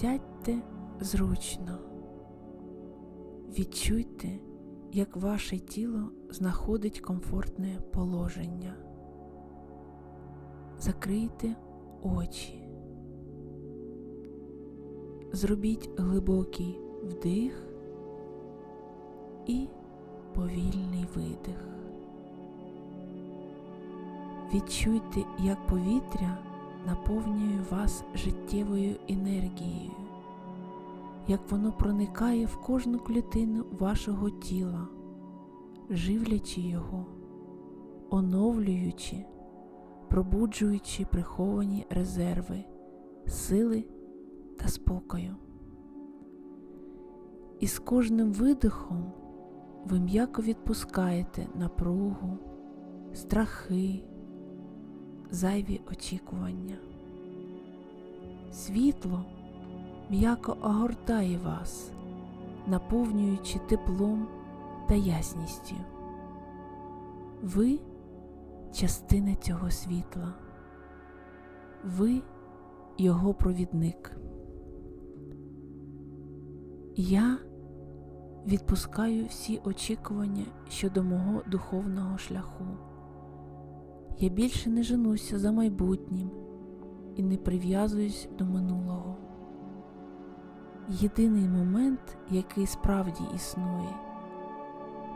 Сядьте зручно. Відчуйте, як ваше тіло знаходить комфортне положення. Закрийте очі. Зробіть глибокий вдих і повільний видих. Відчуйте, як повітря наповнює вас життєвою енергією, як воно проникає в кожну клітину вашого тіла, живлячи його, оновлюючи, пробуджуючи приховані резерви, сили та спокою. І з кожним видихом ви м'яко відпускаєте напругу, страхи, зайві очікування. Світло м'яко огортає вас, наповнюючи теплом та ясністю. Ви частина цього світла, ви його провідник. Я відпускаю всі очікування щодо мого духовного шляху. Я більше не женуся за майбутнім і не прив'язуюсь до минулого. Єдиний момент, який справді існує,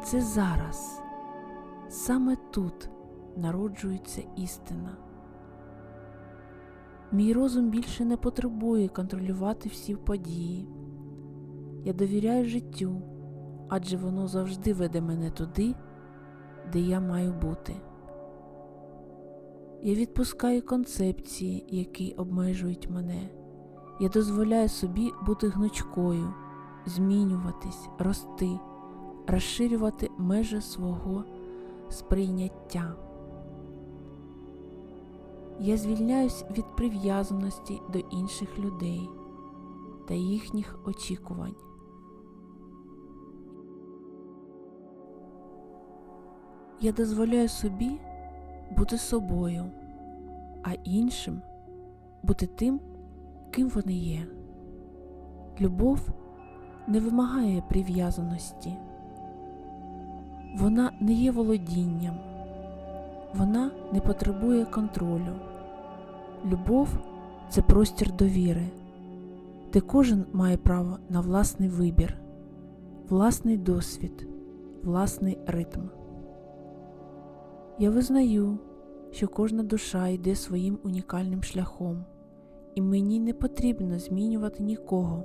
це зараз. Саме тут народжується істина. Мій розум більше не потребує контролювати всі події. Я довіряю життю, адже воно завжди веде мене туди, де я маю бути. Я відпускаю концепції, які обмежують мене. Я дозволяю собі бути гнучкою, змінюватись, рости, розширювати межі свого сприйняття. Я звільняюсь від прив'язаності до інших людей та їхніх очікувань. Я дозволяю собі бути собою, а іншим бути тим, ким вони є. Любов не вимагає прив'язаності, вона не є володінням, вона не потребує контролю. Любов це простір довіри, де кожен має право на власний вибір, власний досвід, власний ритм. Я визнаю, що кожна душа йде своїм унікальним шляхом, і мені не потрібно змінювати нікого,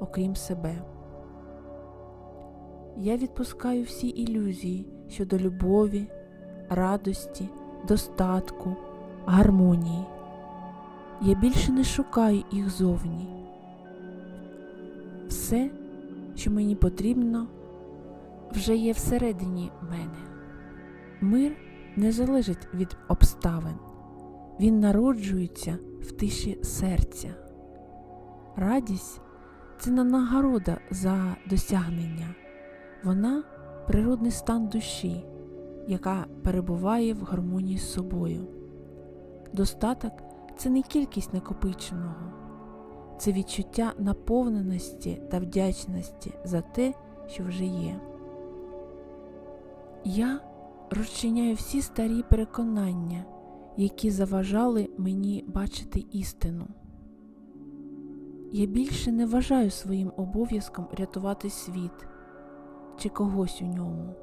окрім себе. Я відпускаю всі ілюзії щодо любові, радості, достатку, гармонії. Я більше не шукаю їх зовні. Все, що мені потрібно, вже є всередині мене. Мир не залежить від обставин, він народжується в тиші серця. Радість це не нагорода за досягнення, вона природний стан душі, яка перебуває в гармонії з собою. Достаток це не кількість накопиченого, це відчуття наповненості та вдячності за те, що вже є. Я розчиняю всі старі переконання, які заважали мені бачити істину. Я більше не вважаю своїм обов'язком рятувати світ чи когось у ньому.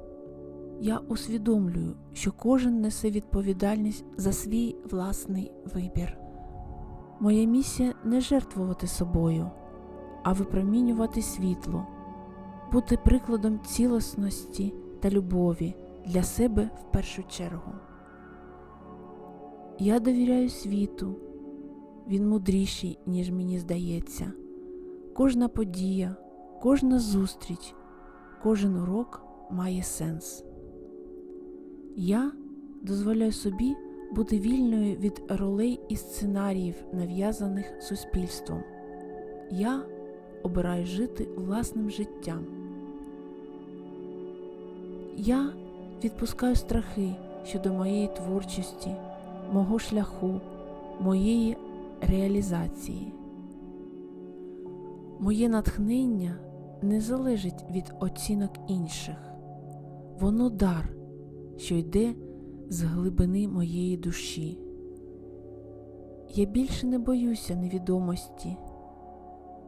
Я усвідомлюю, що кожен несе відповідальність за свій власний вибір. Моя місія не жертвувати собою, а випромінювати світло, бути прикладом цілісності та любові для себе в першу чергу. Я довіряю світу, він мудріший, ніж мені здається. Кожна подія, кожна зустріч, кожен урок має сенс. Я дозволяю собі бути вільною від ролей і сценаріїв, нав'язаних суспільством. Я обираю жити власним життям. Я відпускаю страхи щодо моєї творчості, мого шляху, моєї реалізації. Моє натхнення не залежить від оцінок інших. Воно дар, що йде з глибини моєї душі. Я більше не боюся невідомості.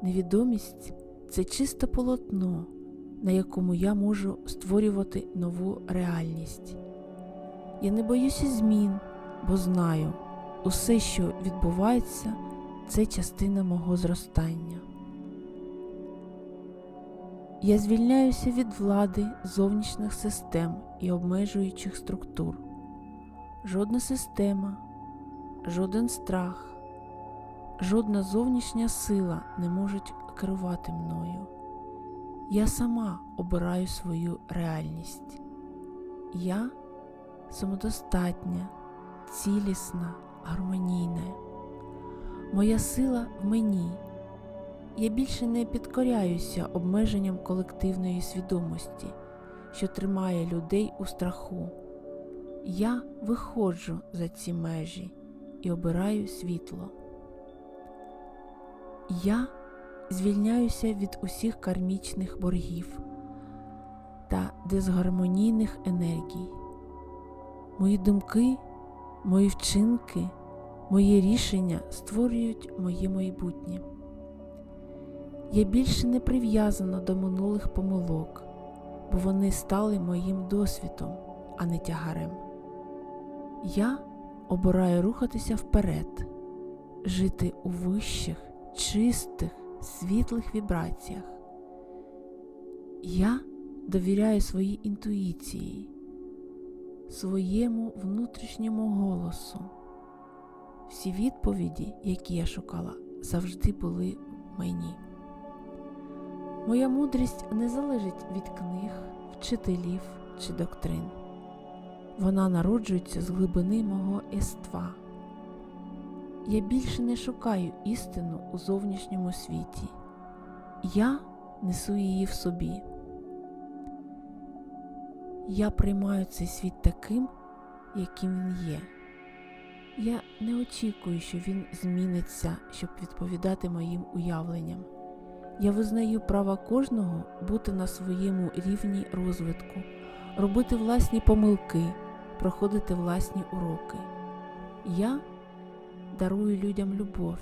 Невідомість це чисте полотно, на якому я можу створювати нову реальність. Я не боюся змін, бо знаю, усе, що відбувається, це частина мого зростання. Я звільняюся від влади зовнішніх систем і обмежуючих структур. Жодна система, жоден страх, жодна зовнішня сила не можуть керувати мною. Я сама обираю свою реальність. Я самодостатня, цілісна, гармонійна. Моя сила в мені. Я більше не підкоряюся обмеженням колективної свідомості, що тримає людей у страху. Я виходжу за ці межі і обираю світло. Я звільняюся від усіх кармічних боргів та дисгармонійних енергій. Мої думки, мої вчинки, мої рішення створюють моє майбутнє. Я більше не прив'язана до минулих помилок, бо вони стали моїм досвідом, а не тягарем. Я обираю рухатися вперед, жити у вищих, чистих, світлих вібраціях. Я довіряю своїй інтуїції, своєму внутрішньому голосу. Всі відповіді, які я шукала, завжди були мені. Моя мудрість не залежить від книг, вчителів чи доктрин. Вона народжується з глибини мого єства. Я більше не шукаю істину у зовнішньому світі. Я несу її в собі. Я приймаю цей світ таким, яким він є. Я не очікую, що він зміниться, щоб відповідати моїм уявленням. Я визнаю право кожного бути на своєму рівні розвитку, робити власні помилки, проходити власні уроки. Я дарую людям любов,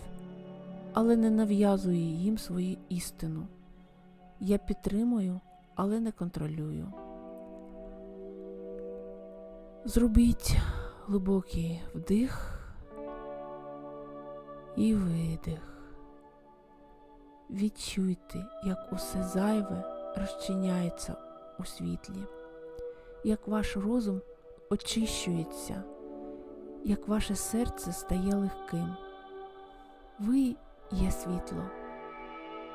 але не нав'язую їм свою істину. Я підтримую, але не контролюю. Зробіть глибокий вдих і видих. Відчуйте, як усе зайве розчиняється у світлі, як ваш розум очищується, як ваше серце стає легким. Ви є світло,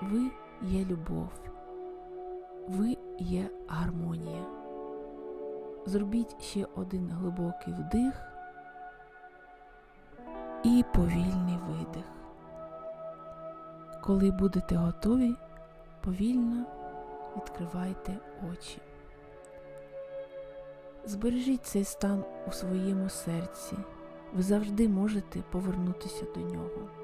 ви є любов, ви є гармонія. Зробіть ще один глибокий вдих і повільний видих. Коли будете готові, повільно відкривайте очі. Збережіть цей стан у своєму серці. Ви завжди можете повернутися до нього.